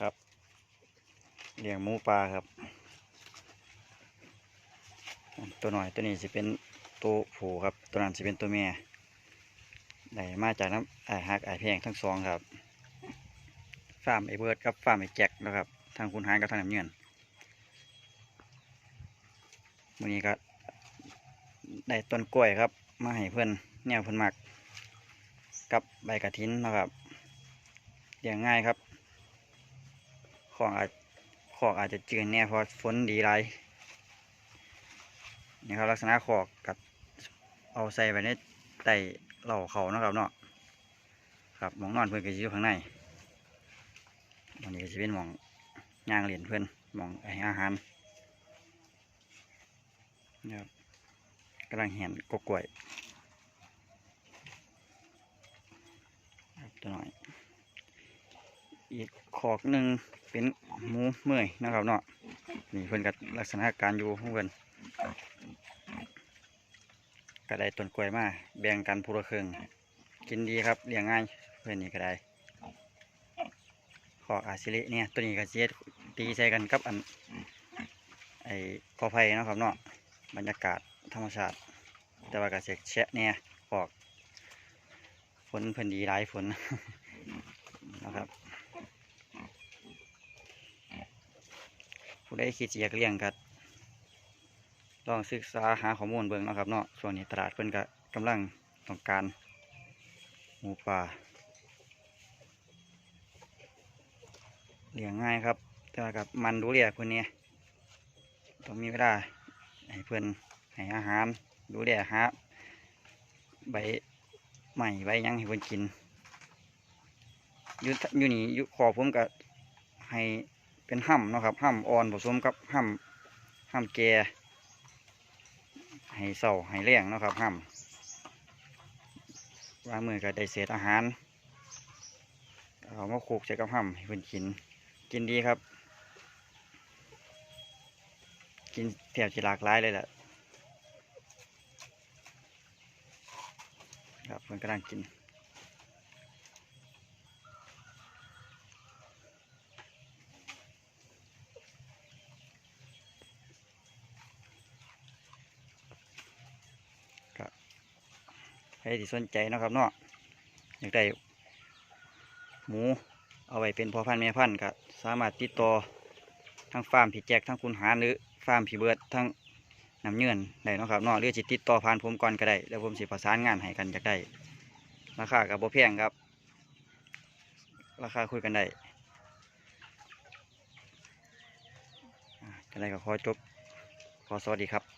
ครับเลี้ยงหมูปลาครับ ตัวหน่อยตัวนี้จะเป็นตัวผู้ครับ ตัวนั้นจะเป็นตัวเมียได้มาจากน้ำไอฮักไอแพงทั้งสองครับฟาร์มไอเบิร์ดกับฟาร์มไอแจ็คนะครับ ทางคุณหานกับทางน้ำเงินวันนี้ก็ได้ต้นกล้วยครับ มาให้เพื่อนแนวเพื่อนมักกับใบกระถินนะครับเลี้ยงง่ายครับ ของอาจของอาจจะจืดแน่เพราะฝนดีไรนี่ครับลักษณะขอกกับเอาใส่ไปในไตเหล่าเขานะครับเนาะครับหมองนอนเพื่อนก็จะอยู่ข้างในวันนี้ก็จะเป็นหมองย่างเหรียญเพื่อนหมองไออาหารนะครับกำลังเห็นกกล้วยครับตัวหน่อย อีกขอกหนึ่งเป็นหมูเมื่อยนะครับเนาะนี่เพื่อนกับลักษณะการอยู่เพื่อนก็ได้ต้นกล้วยมาแบ่งกันพูละครึ่งกินดีครับเลี้ยงง่ายเพื่อนนี่ก็ได้ขอกอาซิลิเนี่ยตัวนี้ก็เจ็ดตีใส่กันกับอันไอ้กอไผ่นะครับเนาะบรรยากาศธรรมชาติ แต่ว่าก็เสกแชะเนี่ยขอกฝนเพิ่นดีหลายฝนนะครับ ผู้ใดคิดจะอยากเลี้ยงก็ลองศึกษาหาข้อมูลเบิ่งนะครับเนาะช่วงนี้ตลาดเพิ่นก็กำลังต้องการหมูป่าเลี้ยงง่ายครับ แต่ว่ากับมันดูแลเพิ่นนี่ยต้องมีเวลาให้เพิ่อนให้อาหารดูแลหาใบใหม่ใบยังให้เพิ่นกินอยู่ทอยู่นี่อยู่ขอผมก็ให้ เป็นห้ำเนาะครับห้ำอ่อนผสมกับห้ำห้ำแก่ให้เศร้าให้แรงเนาะครับห้ำว่ามือก็ได้เศษอาหารเอามาโขลกใส่กับห้ำให้เพิ่นกิน กินดีครับ กินแถบจะหลากหลายเลยแหละครับเพิ่นกำลังกิน รที่สนใจนะครับเนาะอยากได้หมูเอาไว้เป็นพ่อพันธุ์แม่พันธุ์ก็สามารถติดต่อทั้งฟาร์มผีแจกทั้งคุณหารหรือฟาร์มผีเบิดทั้งน้ำเยื่อนได้นะครับเนาะหรือจิตติดต่อผ่านผมก่อนก็ได้แล้วผมสิประสานงานให้กันจากได้ราคากับโบแพงครับ ราคาคุยกันได้อ่าก็ได้ก็ขอจบ ขอสวัสดีครับ